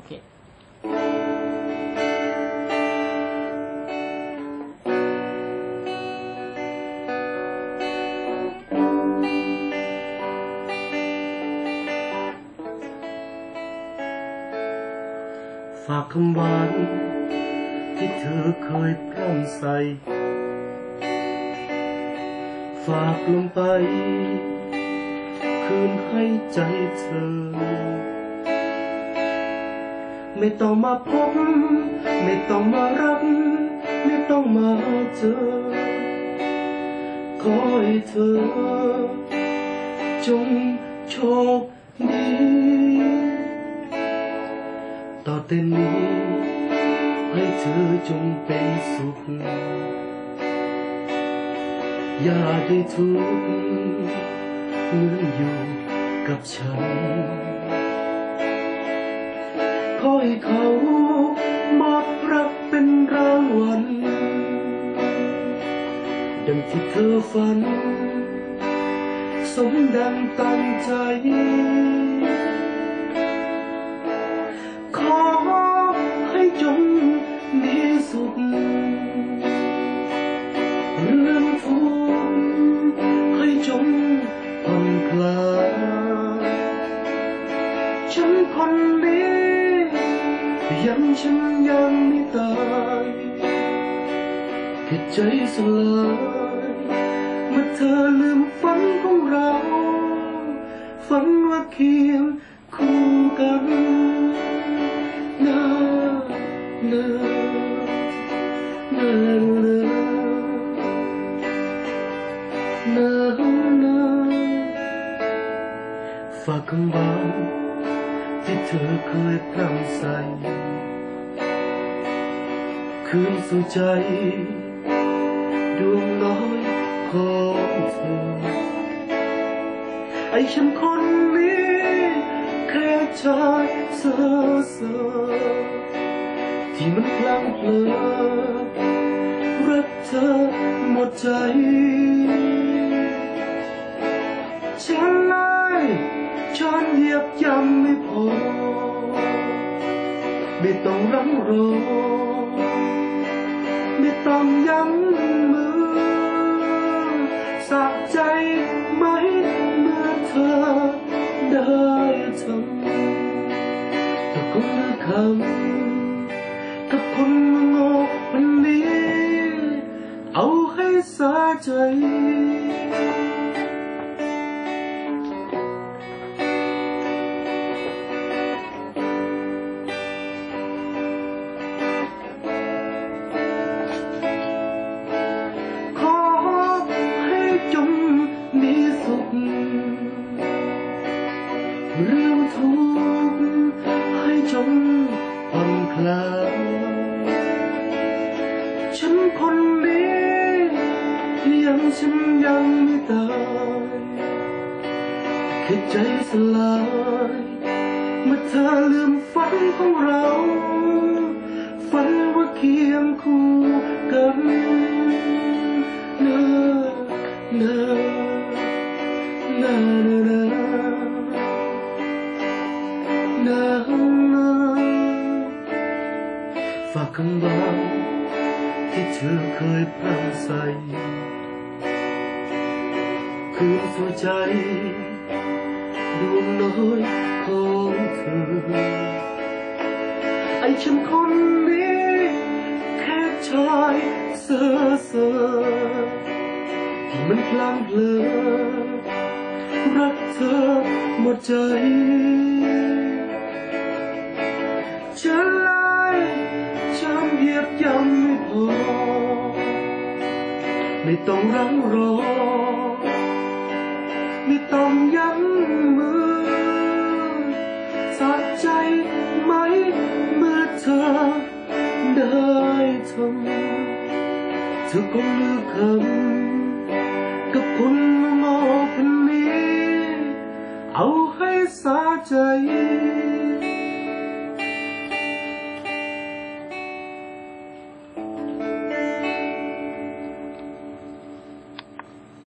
โอเคฝากคำหวานที่เธอเคยพร่ำใส่ฝากลงไป คืนให้ใจเธอ ไม่ต้องมาพบ ไม่ต้องมารัก ไม่ต้องมาเจอ ขอให้เธอ จงโชคดีต่อแต่นี้ ให้เธอจงเป็นสุข อย่าได้ทุกข์เมือนอยู่กับฉัน อให้เขามอบรักเป็นรางวัลดังที่เธอฝัน สมดังตั้งใจ ยังฉันยังไม่ตายแค่ใจสลายเมื่อเธอลืมฝัน ที่เธอเคยพร่ำใสคืนสู่ใจ ดวงน้อยของเธอ ไอ้ฉันคนนี้แค่ชายเซ่อเซ่อที่มันพลังเพลอรักเธอหมดใจ ยียบย่ำไม่พอ ไม่ต้องรังรอ ไม่ต้องยั้งมือสะใจไหมเมื่อเธอได้ทำแต่คงลือคำกับคนโง่วันนี้ เอาให้สาใจ เรื่องทุกข์ให้จงผ่อนคลายฉันคนนี้ยังฉันยังไม่ตายแค่ใจสลายเมื่อเธอลืมฝันของเราฝันว่าเคียงคู่กันเนอเนอเนอเนอเฝากคำหวานที่เธอเคยพร่ำใส่คืนสู่ใจดวงน้อยของเธอ ไอ้ฉันคนนี้แค่ชายเซ่อเซ่อที่มันพลังเพลอรักเธอหมดใจ ต้องรังรอ ไม่ต้องยั้งมือสะใจไหมเมื่อเธอได้ทำเธอคงลืมคำกับคนงอคนนี้ เอาให้สาใจ